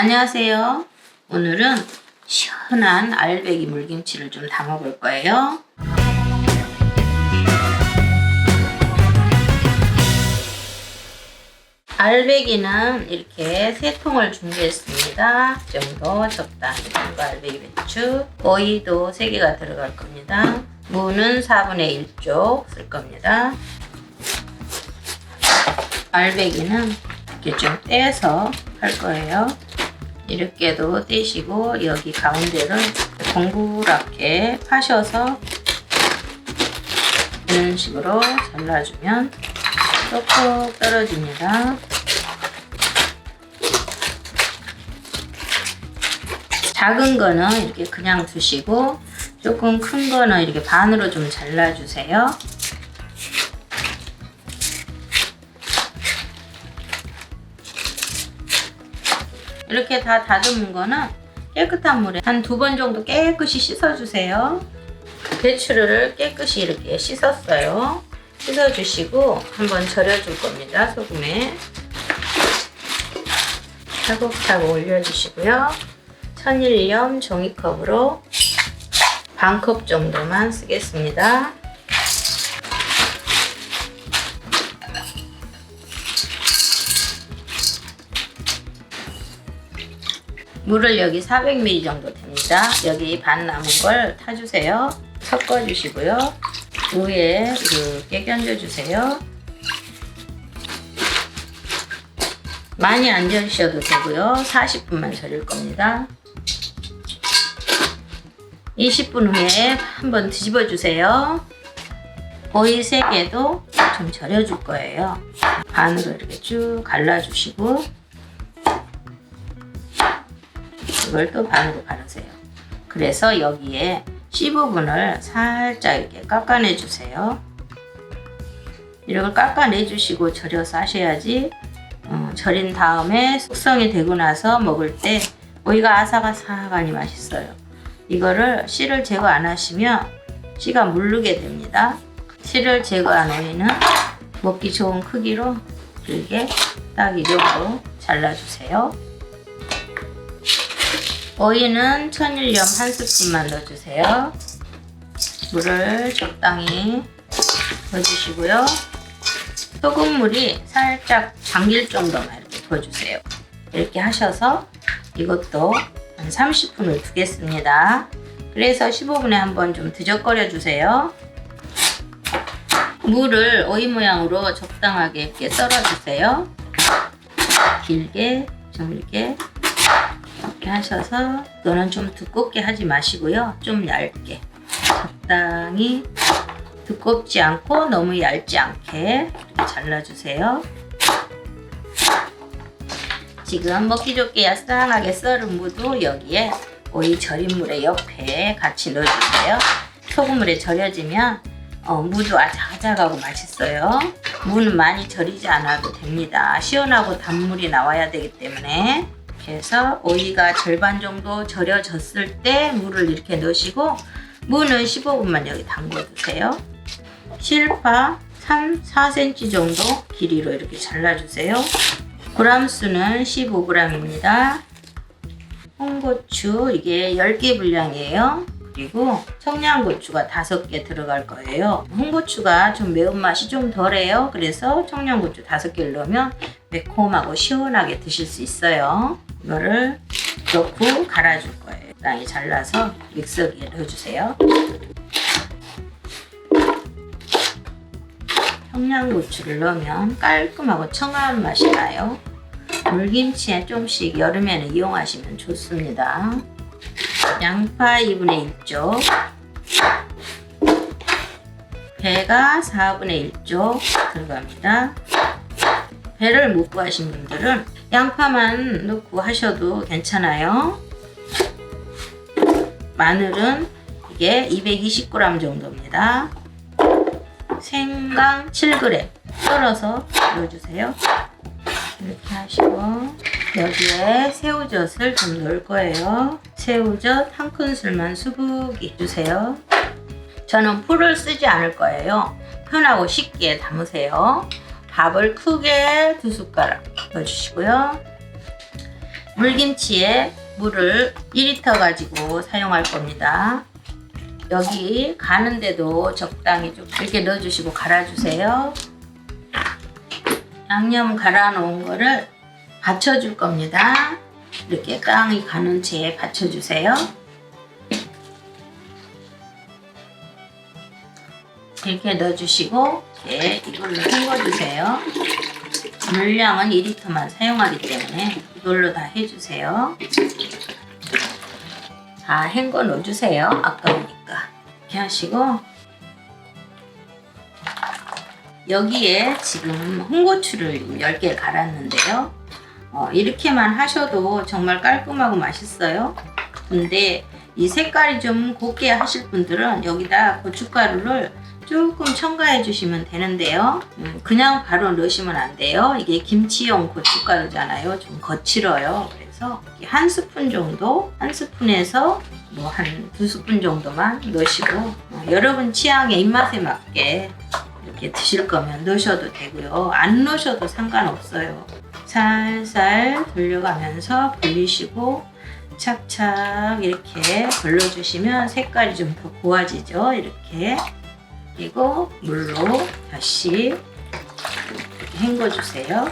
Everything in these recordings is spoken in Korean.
안녕하세요. 오늘은 시원한 알배기 물김치를 좀 담아볼 거예요. 알배기는 이렇게 세 통을 준비했습니다. 이 정도 적당히 거 알배기 배추, 오이도 3개가 들어갈 겁니다. 무는 4분의 1쪽 쓸 겁니다. 알배기는 이렇게 좀 떼서 할 거예요. 이렇게도 떼시고 여기 가운데를 동그랗게 파셔서 이런 식으로 잘라주면 쏙쏙 떨어집니다. 작은 거는 이렇게 그냥 두시고 조금 큰 거는 이렇게 반으로 좀 잘라주세요. 이렇게 다 다듬은 거는 깨끗한 물에 한 두 번 정도 깨끗이 씻어주세요. 배추를 깨끗이 이렇게 씻었어요. 씻어주시고 한번 절여줄 겁니다. 소금에 차곡차곡 올려주시고요. 천일염 종이컵으로 반 컵 정도만 쓰겠습니다. 물을 여기 400ml 정도 됩니다. 여기 반 남은 걸 타주세요. 섞어주시고요. 위에 이렇게 견뎌주세요. 많이 안 절이셔도 되고요. 40분만 절일 겁니다. 20분 후에 한번 뒤집어 주세요. 오이 3개도 좀 절여줄 거예요. 반으로 이렇게 쭉 갈라주시고 이걸 또 반으로 갈으세요. 그래서 여기에 C 부분을 살짝 이렇게 깎아내 주세요. 이걸 깎아내 주시고 절여서 하셔야지 어, 절인 다음에 숙성이 되고 나서 먹을 때 오이가 아삭아삭하니 맛있어요. 이거를 씨를 제거 안 하시면 씨가 물르게 됩니다. 씨를 제거한 오이는 먹기 좋은 크기로 길게 딱 이 정도 잘라주세요. 오이는 천일염 한 스푼만 넣어주세요. 물을 적당히 넣어주시고요. 소금물이 살짝 잠길 정도만 이렇게 부어주세요. 이렇게 하셔서 이것도 한 30분을 두겠습니다. 그래서 15분에 한번 좀 뒤적거려 주세요. 물을 오이 모양으로 적당하게 이렇게 썰어 주세요. 길게, 줄게 이렇게 하셔서 이거는 좀 두껍게 하지 마시고요. 좀 얇게 적당히 두껍지 않고 너무 얇지 않게 잘라주세요. 지금 먹기 좋게 야쌍하게 썰은 무도 여기에 오이 절인 물에 옆에 같이 넣어주세요. 소금물에 절여지면 어, 무도 아작아작하고 맛있어요. 무는 많이 절이지 않아도 됩니다. 시원하고 단물이 나와야 되기 때문에 그래서 오이가 절반 정도 절여졌을 때 물을 이렇게 넣으시고 무는 15분만 여기 담궈 두세요. 실파 3, 4cm 정도 길이로 이렇게 잘라주세요. 그람 수는 15g입니다. 홍고추 이게 10개 분량이에요. 그리고 청양고추가 5개 들어갈 거예요. 홍고추가 좀 매운맛이 좀 덜해요. 그래서 청양고추 5개를 넣으면 매콤하고 시원하게 드실 수 있어요. 이거를 넣고 갈아줄 거예요. 땅에 잘라서 믹서기에 넣어주세요. 청양고추를 넣으면 깔끔하고 청아한 맛이 나요. 물김치에 좀씩 여름에는 이용하시면 좋습니다. 양파 2분의 1쪽, 배가 4분의 1쪽 들어갑니다. 배를 못 구하신 분들은 양파만 넣고 하셔도 괜찮아요. 마늘은 이게 220g 정도입니다. 생강 7g 썰어서 넣어주세요. 이렇게 하시고 여기에 새우젓을 좀 넣을 거예요. 새우젓 한 큰술만 수북이 주세요. 저는 풀을 쓰지 않을 거예요. 편하고 쉽게 담으세요. 밥을 크게 두 숟가락 넣어주시고요. 물김치에 물을 2리터 가지고 사용할 겁니다. 여기 가는데도 적당히 좀 이렇게 넣어주시고 갈아주세요. 양념 갈아 놓은 거를 받쳐줄 겁니다. 이렇게 땅이 가는 채에 받쳐주세요. 이렇게 넣어주시고 이렇게 이걸로 헹궈주세요. 물량은 2리터만 사용하기 때문에 이걸로 다 해주세요. 다 헹궈 넣어주세요. 아까우니까. 이렇게 하시고 여기에 지금 홍고추를 10개 갈았는데요. 어, 이렇게만 하셔도 정말 깔끔하고 맛있어요. 근데 이 색깔이 좀 곱게 하실 분들은 여기다 고춧가루를 조금 첨가해 주시면 되는데요. 음, 그냥 바로 넣으시면 안 돼요. 이게 김치용 고춧가루잖아요. 좀 거칠어요. 그래서 한 스푼 정도, 한 스푼에서 뭐 한 두 스푼 정도만 넣으시고 어, 여러분 취향의 입맛에 맞게 이렇게 드실 거면 넣으셔도 되고요. 안 넣으셔도 상관없어요. 살살 돌려가면서 불리시고 착착 이렇게 걸러주시면 색깔이 좀 더 고와지죠. 이렇게 그리고 물로 다시 헹궈주세요.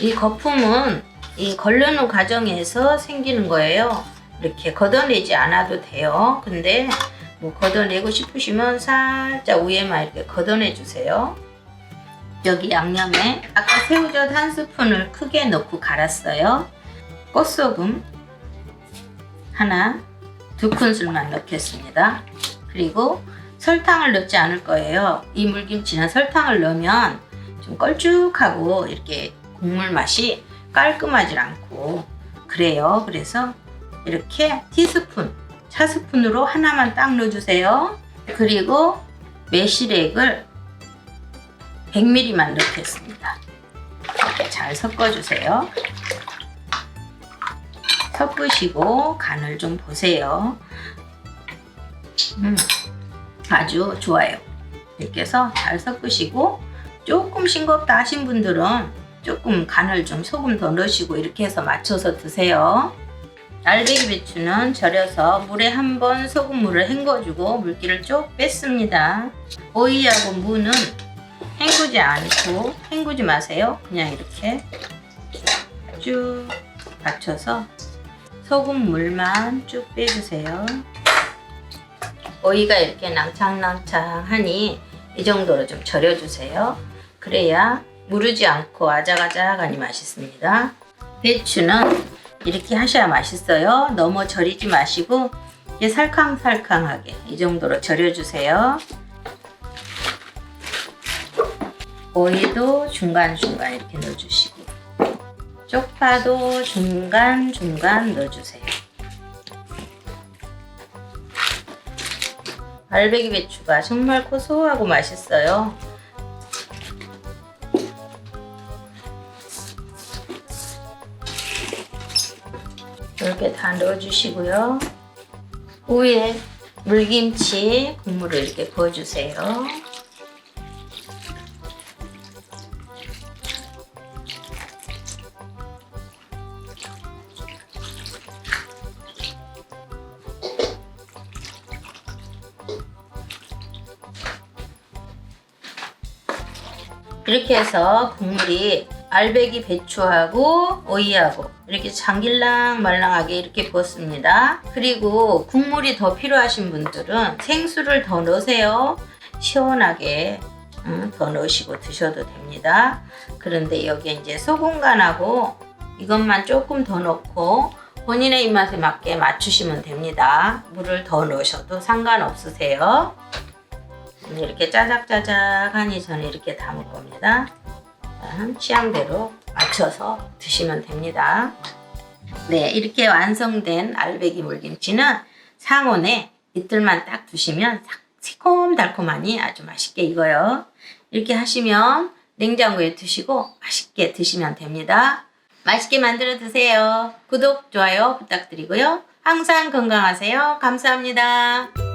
이 거품은 이 걸르는 과정에서 생기는 거예요. 이렇게 걷어내지 않아도 돼요. 근데 뭐 걷어내고 싶으시면 살짝 위에만 이렇게 걷어내 주세요. 여기 양념에 아까 새우젓 한 스푼을 크게 넣고 갈았어요. 꽃소금 하나, 두 큰술만 넣겠습니다. 그리고 설탕을 넣지 않을 거예요. 이 물김치는 설탕을 넣으면 좀 걸쭉하고 이렇게 국물 맛이 깔끔하지 않고 그래요. 그래서 이렇게 티스푼, 차스푼으로 하나만 딱 넣어주세요. 그리고 매실액을 100ml만 넣겠습니다. 이렇게 잘 섞어주세요. 섞으시고 간을 좀 보세요. 음, 아주 좋아요. 이렇게 해서 잘 섞으시고 조금 싱겁다 하신 분들은 조금 간을 좀 소금 더 넣으시고 이렇게 해서 맞춰서 드세요. 알배기 배추는 절여서 물에 한 번 소금물을 헹궈주고 물기를 쭉 뺐습니다. 오이하고 무는 헹구지 않고 헹구지 마세요. 그냥 이렇게 쭉 받쳐서 소금물만 쭉 빼주세요. 오이가 이렇게 낭창낭창하니 이 정도로 좀 절여주세요. 그래야 무르지 않고 아작아작하니 맛있습니다. 배추는 이렇게 하셔야 맛있어요. 너무 절이지 마시고 이게 살캉살캉하게 이 정도로 절여주세요. 오이도 중간중간 이렇게 넣어주시고 쪽파도 중간중간 넣어주세요. 알배기 배추가 정말 고소하고 맛있어요. 이렇게 다 넣어주시고요. 위에 물김치 국물을 이렇게 부어주세요. 이렇게 해서 국물이 알배기 배추하고 오이하고 이렇게 장길랑 말랑하게 이렇게 부었습니다. 그리고 국물이 더 필요하신 분들은 생수를 더 넣으세요. 시원하게 음, 더 넣으시고 드셔도 됩니다. 그런데 여기에 이제 소금 간하고 이것만 조금 더 넣고 본인의 입맛에 맞게 맞추시면 됩니다. 물을 더 넣으셔도 상관없으세요. 이렇게 짜작짜작하니 저는 이렇게 담을 겁니다. 취향대로 맞춰서 드시면 됩니다. 네, 이렇게 완성된 알배기 물김치는 상온에 이틀만 딱 두시면 새콤달콤하니 아주 맛있게 익어요. 이렇게 하시면 냉장고에 두시고 맛있게 드시면 됩니다. 맛있게 만들어 드세요. 구독, 좋아요 부탁드리고요. 항상 건강하세요. 감사합니다.